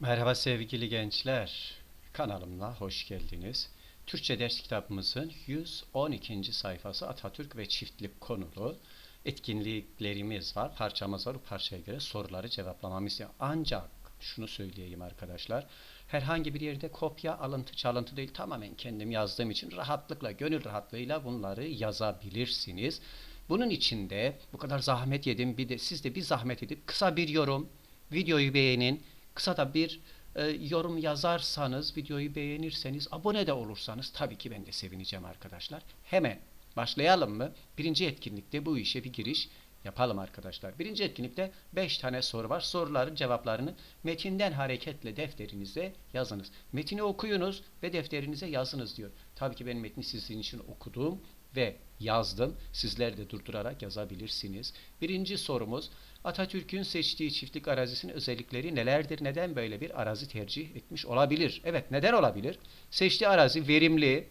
Merhaba sevgili gençler. Kanalımla hoş geldiniz. Türkçe ders kitabımızın 112. sayfası Atatürk ve çiftlik konulu etkinliklerimiz var. Parçamız var. Bu parçaya göre soruları cevaplamamız istiyor. Ancak şunu söyleyeyim arkadaşlar. Herhangi bir yerde kopya, alıntı, çalıntı değil. Tamamen kendim yazdığım için rahatlıkla, gönül rahatlığıyla bunları yazabilirsiniz. Bunun için de bu kadar zahmet yedim. Bir de siz de bir zahmet edip kısa bir yorum, videoyu beğenin. Kısa da bir e, yorum yazarsanız, videoyu beğenirseniz, abone de olursanız tabii ki ben de sevineceğim arkadaşlar. Hemen başlayalım mı? Birinci etkinlikte bu işe bir giriş yapalım arkadaşlar. Birinci etkinlikte 5 tane soru var. Soruların cevaplarını metinden hareketle defterinize yazınız. Metini okuyunuz ve defterinize yazınız diyor. Tabii ki ben metni sizin için okudum ve yazdım. Sizler de durdurarak yazabilirsiniz. Birinci sorumuz Atatürk'ün seçtiği çiftlik arazisinin özellikleri nelerdir? Neden böyle bir arazi tercih etmiş olabilir? Evet, neden olabilir? Seçtiği arazi verimli,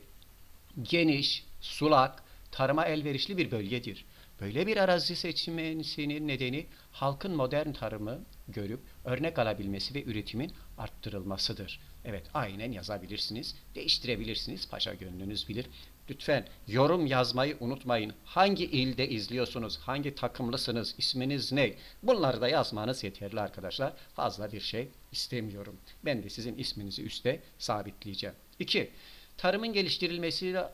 geniş, sulak, tarıma elverişli bir bölgedir. Böyle bir arazi seçmesinin nedeni halkın modern tarımı görüp örnek alabilmesi ve üretimin arttırılmasıdır. Evet, aynen yazabilirsiniz, değiştirebilirsiniz, paşa gönlünüz bilir. Lütfen yorum yazmayı unutmayın. Hangi ilde izliyorsunuz? Hangi takımlısınız? İsminiz ne? Bunları da yazmanız yeterli arkadaşlar. Fazla bir şey istemiyorum. Ben de sizin isminizi üste sabitleyeceğim. 2. Tarımın geliştirilmesiyle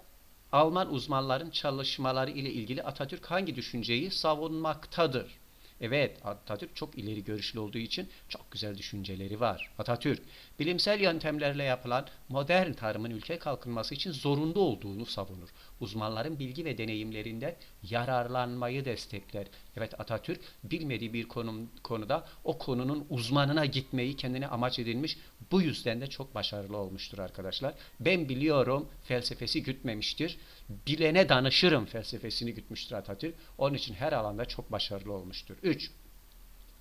Alman uzmanların çalışmaları ile ilgili Atatürk hangi düşünceyi savunmaktadır? Evet, Atatürk çok ileri görüşlü olduğu için çok güzel düşünceleri var. Atatürk, bilimsel yöntemlerle yapılan modern tarımın ülke kalkınması için zorunlu olduğunu savunur. Uzmanların bilgi ve deneyimlerinden yararlanmayı destekler. Evet, Atatürk bilmediği bir konum, konuda o konunun uzmanına gitmeyi kendine amaç edinmiş. Bu yüzden de çok başarılı olmuştur arkadaşlar. Ben biliyorum felsefesi gütmemiştir. Bilene danışırım felsefesini gütmüştür Atatürk. Onun için her alanda çok başarılı olmuştur. 3.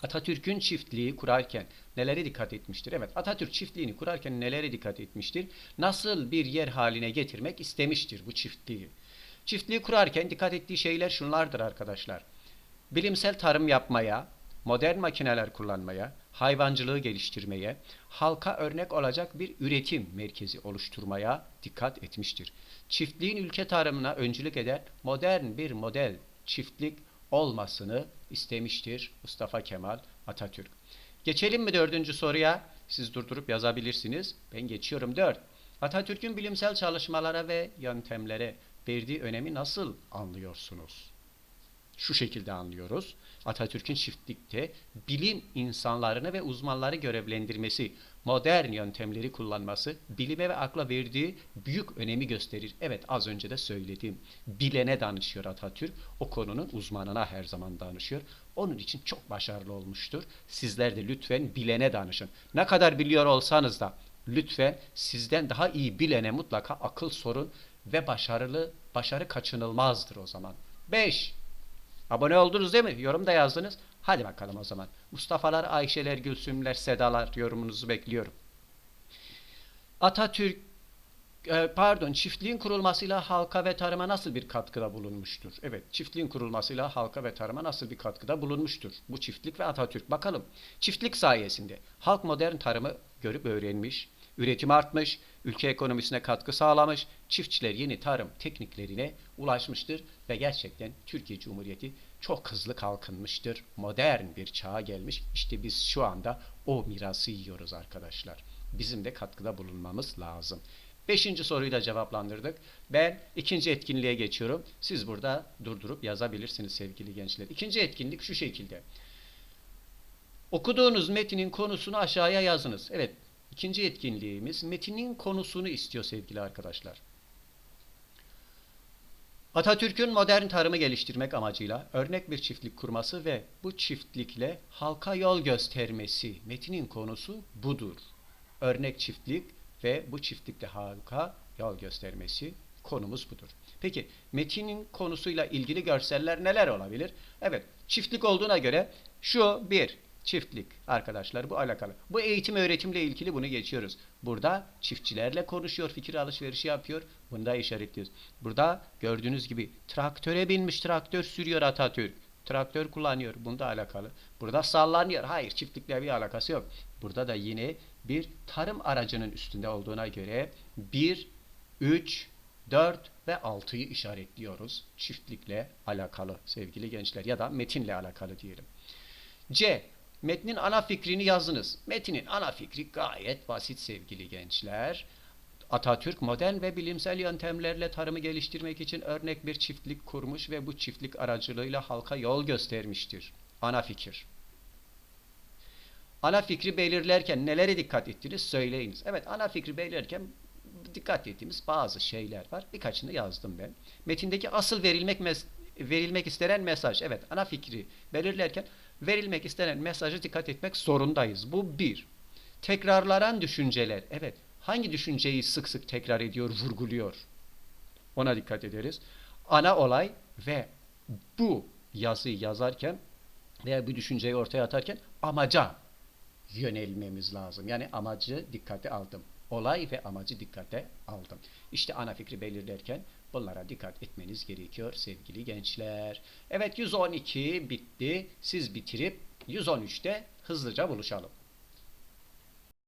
Atatürk'ün çiftliği kurarken nelere dikkat etmiştir? Evet, Atatürk çiftliğini kurarken nelere dikkat etmiştir? Nasıl bir yer haline getirmek istemiştir bu çiftliği? Çiftliği kurarken dikkat ettiği şeyler şunlardır arkadaşlar. Bilimsel tarım yapmaya, modern makineler kullanmaya, hayvancılığı geliştirmeye, halka örnek olacak bir üretim merkezi oluşturmaya dikkat etmiştir. Çiftliğin ülke tarımına öncülük eden modern bir model çiftlik olmasını istemiştir Mustafa Kemal Atatürk. Geçelim mi dördüncü soruya? Siz durdurup yazabilirsiniz. Ben geçiyorum dört. Atatürk'ün bilimsel çalışmalara ve yöntemlere verdiği önemi nasıl anlıyorsunuz? Şu şekilde anlıyoruz. Atatürk'ün çiftlikte bilim insanlarını ve uzmanları görevlendirmesi, modern yöntemleri kullanması, bilime ve akla verdiği büyük önemi gösterir. Evet az önce de söyledim. Bilene danışıyor Atatürk. O konunun uzmanına her zaman danışıyor. Onun için çok başarılı olmuştur. Sizler de lütfen bilene danışın. Ne kadar biliyor olsanız da lütfen sizden daha iyi bilene mutlaka akıl sorun ve başarılı başarı kaçınılmazdır o zaman. 5. Abone oldunuz değil mi? Yorum da yazdınız. Hadi bakalım o zaman. Mustafa'lar, Ayşeler, Gülsümler, Sedalar yorumunuzu bekliyorum. Atatürk e, pardon çiftliğin kurulmasıyla halka ve tarıma nasıl bir katkıda bulunmuştur? Evet çiftliğin kurulmasıyla halka ve tarıma nasıl bir katkıda bulunmuştur? Bu çiftlik ve Atatürk. Bakalım çiftlik sayesinde halk modern tarımı görüp öğrenmiş, üretim artmış, ülke ekonomisine katkı sağlamış, çiftçiler yeni tarım tekniklerine ulaşmıştır ve gerçekten Türkiye Cumhuriyeti çok hızlı kalkınmıştır. Modern bir çağa gelmiş. İşte biz şu anda o mirası yiyoruz arkadaşlar. Bizim de katkıda bulunmamız lazım. Beşinci soruyu da cevaplandırdık. Ben ikinci etkinliğe geçiyorum. Siz burada durdurup yazabilirsiniz sevgili gençler. İkinci etkinlik şu şekilde. Okuduğunuz metinin konusunu aşağıya yazınız. Evet, ikinci etkinliğimiz metinin konusunu istiyor sevgili arkadaşlar. Atatürk'ün modern tarımı geliştirmek amacıyla örnek bir çiftlik kurması ve bu çiftlikle halka yol göstermesi metinin konusu budur. Örnek çiftlik ve bu çiftlikle halka yol göstermesi konumuz budur. Peki metinin konusuyla ilgili görseller neler olabilir? Evet çiftlik olduğuna göre şu bir çiftlik arkadaşlar bu alakalı. Bu eğitim öğretimle ilgili bunu geçiyoruz. Burada çiftçilerle konuşuyor, fikir alışverişi yapıyor. Bunu da işaretliyoruz. Burada gördüğünüz gibi traktöre binmiş traktör sürüyor Atatürk. traktör kullanıyor. Bunda alakalı. Burada sallanıyor. Hayır çiftlikle bir alakası yok. Burada da yine bir tarım aracının üstünde olduğuna göre 1, 3, 4 ve 6'yı işaretliyoruz. Çiftlikle alakalı sevgili gençler ya da metinle alakalı diyelim. C. Metnin ana fikrini yazınız. Metinin ana fikri gayet basit sevgili gençler. Atatürk modern ve bilimsel yöntemlerle tarımı geliştirmek için örnek bir çiftlik kurmuş ve bu çiftlik aracılığıyla halka yol göstermiştir. Ana fikir. Ana fikri belirlerken nelere dikkat ettiniz söyleyiniz. Evet ana fikri belirlerken dikkat ettiğimiz bazı şeyler var. Birkaçını yazdım ben. Metindeki asıl verilmek verilmek istenen mesaj. Evet ana fikri belirlerken verilmek istenen mesajı dikkat etmek zorundayız. Bu bir. Tekrarlanan düşünceler. Evet hangi düşünceyi sık sık tekrar ediyor, vurguluyor? Ona dikkat ederiz. Ana olay ve bu yazıyı yazarken veya bu düşünceyi ortaya atarken amaca yönelmemiz lazım. Yani amacı dikkate aldım. Olay ve amacı dikkate aldım. İşte ana fikri belirlerken bunlara dikkat etmeniz gerekiyor sevgili gençler. Evet 112 bitti. Siz bitirip 113'te hızlıca buluşalım.